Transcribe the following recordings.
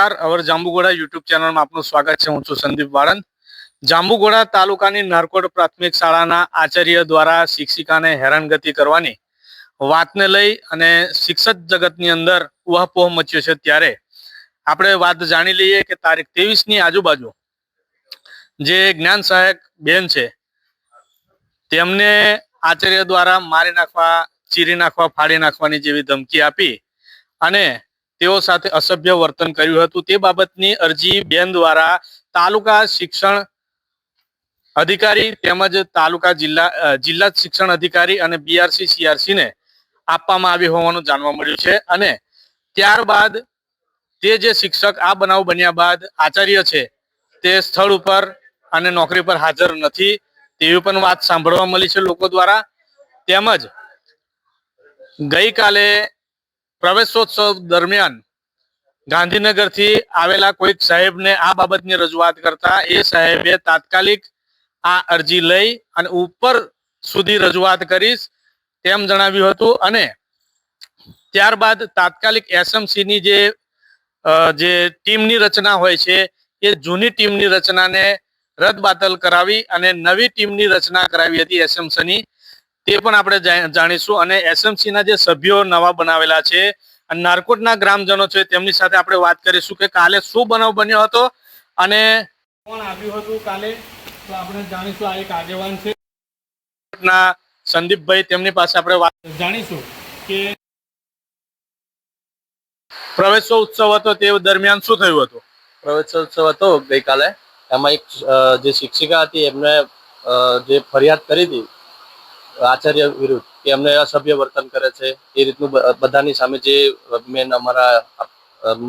નમસ્કાર. અવર જાંબુગોડા યુટ્યુબ ચેનલમાં આપનું સ્વાગત છે. હું છું સંદીપ વાળંદ. જાંબુગોડા તાલુકાની નારકોટ પ્રાથમિક શાળાના આચાર્ય દ્વારા શિક્ષિકાને હેરાનગતિ કરવાની વાતને લઈ અને શિક્ષક જગતની અંદર ઉહાપોહ મચ્યો છે ત્યારે આપણે વાત જાણી લઈએ કે તારીખ ત્રેવીસની આજુબાજુ જે જ્ઞાન સહાયક બેન છે, તેમને આચાર્ય દ્વારા મારી નાખવા, ચીરી નાખવા, ફાડી નાખવાની જેવી ધમકી આપી અને તેઓ સાથે અસભ્ય વર્તન કર્યું હતું. તે બાબતની અરજી બેન દ્વારા તાલુકા શિક્ષણ અધિકારી તેમજ તાલુકા જિલ્લા જિલ્લા શિક્ષણ અધિકારી અને બીઆરસી સીઆરસી ને આપવામાં આવી હોવાનું જાણવા મળ્યું છે. અને ત્યારબાદ તે જે શિક્ષક આ બનાવ બન્યા બાદ આચાર્ય છે તે સ્થળ ઉપર અને નોકરી પર હાજર નથી તેવી પણ વાત સાંભળવા મળી છે લોકો દ્વારા. તેમજ ગઈકાલે પ્રવેશોત્સવ દરમિયાન ગાંધીનગરથી આવેલા કોઈક સાહેબને આ બાબતની રજૂઆત કરતા એ સાહેબે તાત્કાલિક આ અરજી લઈ અને ઉપર સુધી રજૂઆત કરીશ તેમ જણાવ્યું હતું અને ત્યારબાદ તાત્કાલિક એસએમસી ની જે જે ટીમની રચના હોય છે એ જૂની ટીમની રચનાને રદબાતલ કરાવી અને નવી ટીમની રચના કરાવી હતી એસએમસી ની તે પણ આપણે જાણીશું. અને એસએમસી ના જે સભ્યો નવા બનાવેલા છે અને નારકોટના ગ્રામજનો છે, તેમની સાથે આપણે વાત કરીશું કે કાલે શું બનાવ બન્યો હતો અને કોણ આવ્યું હતું કાલે? તો આપણે જાણીશું, આ એક આગેવાન છે. ના સંદીપભાઈ, તેમની પાસે આપણે વાત જાણીશું કે પ્રવેશો ઉત્સવ હતો તે દરમિયાન શું થયું હતું? પ્રવેશોત્સવ હતો ગઈકાલે. એમાં એક જે શિક્ષિકા હતી, એમને જે ફરિયાદ કરી હતી આચાર્ય વિરુદ્ધ કે અમને અસભ્ય વર્તન કરે છે એ રીતનું બધાની સામે જે મેન અમારા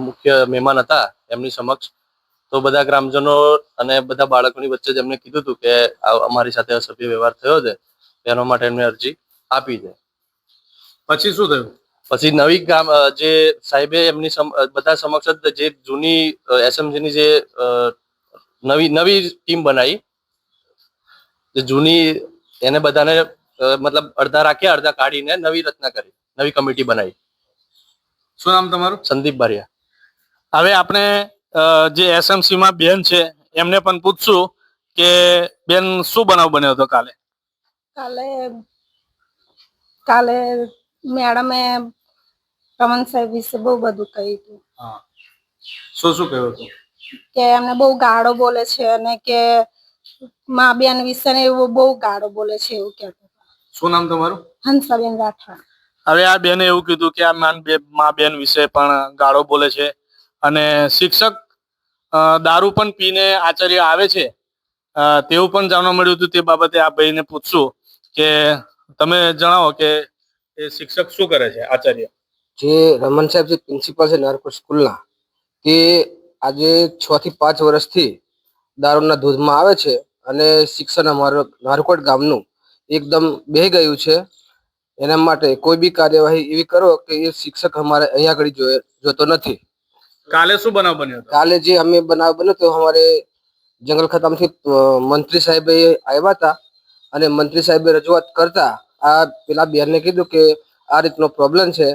મુખ્ય મહેમાન હતા એમની સમક્ષ તો બધા ગ્રામજનો અને બધા બાળકોની વચ્ચે જ એમને કીધું હતું કે અમારી સાથે અસભ્ય વ્યવહાર થયો છે એના માટે એમને અરજી આપી છે. પછી શું થયું? પછી નવી ગામ જે સાહેબે એમની બધા સમક્ષ જ જે જૂની એસએમજીની જે નવી નવી ટીમ બનાવી જે જૂની એને બધાને મતલબ અડધા રાખ્યા અડધા કાઢીને નવી રચના કરી નવી કમિટી બનાવી. શું નામ તમારું? સંદીપ બારિયા. હવે આપણે જે એસએમસી માં બેન છે એમને પણ પૂછશું કે બેન શું બનાવ બન્યો હતો કાલે? કાલે કાલે મેડમે રમણ સાહેબ વિશે બહુ બધું કહ્યું હતું. શું શું કહ્યું હતું? કે એમને બહુ ગાળો બોલે છે અને કે મા બેન વિશે ને એવું બહુ ગાળો બોલે છે એવું કહેતો. શું નામ તમારું? હંસાબેન રાઠવા. હવે આ બેને એવું કીધું કે આ માન બે મા બેન વિશે પણ ગાળો બોલે છે. અને શિક્ષક દારૂ પણ પીને આચાર્ય આવે છે. તેવું પણ જાણવા મળ્યું હતું તે બાબતે આ ભાઈને પૂછશું કે તમે જણાવો કે એ શિક્ષક શું કરે છે આચાર્ય? જે રમન સાહેબ જે પ્રિન્સિપાલ છે નારકોટ સ્કૂલના તે આજે છ થી પાંચ વર્ષથી દારૂના ધોધમાં આવે છે અને શિક્ષણ અમારું નારકોટ ગામનું એકદમ બેહી ગયું છે. એના માટે કોઈ બી કાર્યવાહી એવી કરો કે એ શિક્ષક અમારે અહીંયા આગળ જોતો નથી. કાલે શું બનાવ બન્યો કાલે જે અમે બનાવ બન્યો તો અમારે જંગલ ખાતામાંથી મંત્રી સાહેબે આવ્યા હતા અને મંત્રી સાહેબે રજૂઆત કરતા આ પેલા બેનને કીધું કે આ રીતનો પ્રોબ્લેમ છે.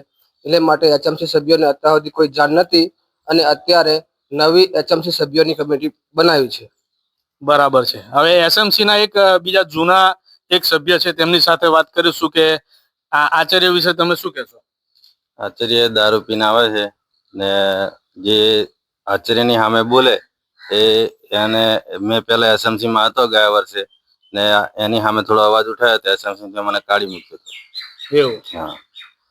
એટલે માટે એચએમસી સભ્યોને અત્યાર સુધી કોઈ જાણ નથી અને અત્યારે નવી એચએમસી સભ્યોની કમિટી બનાવી છે. બરાબર છે. હવે એસએમસી ના એક બીજા જૂના એક સભ્ય છે તેમની સાથે વાત કરીશું કે આ આચાર્ય વિશે તમે શું કહેશો? આચાર્ય દારૂ પીને આવે છે ને જે આચાર્યની સામે બોલે એ એને મેં પેલા એસએમસીમાં હતો ગયા વર્ષે ને એની સામે થોડો અવાજ ઉઠાયો તો એસએમસી મને કાઢી મૂક્યો હતો. એવું? હા.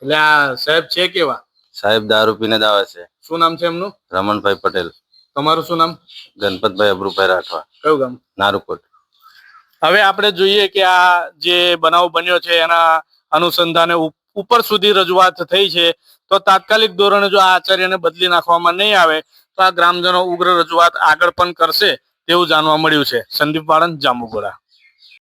એટલે આ સાહેબ છે કેવા? સાહેબ દારૂ પીને જ આવે છે. શું નામ છે એમનું? રમણભાઈ પટેલ. તમારું શું નામ? ગણપતભાઈ અબરૂભાઈ રાઠવા. કયું ગામ? નારુકોટ. હવે આપણે જોઈએ કે આ જે બનાવ બન્યો છે, એના અનુસંધાને ઉપ- ઉપર સુધી રજૂઆત થઈ છે, તો તાત્કાલિક ધોરણે જો આ આચાર્યને બદલી નાખવામાં નહીં આવે, તો આ ગ્રામજનો ઉગ્ર રજૂઆત આગળ પણ કરશે તેવું જાણવા મળ્યું છે. સંદીપ વાળંદ જાંબુગોડા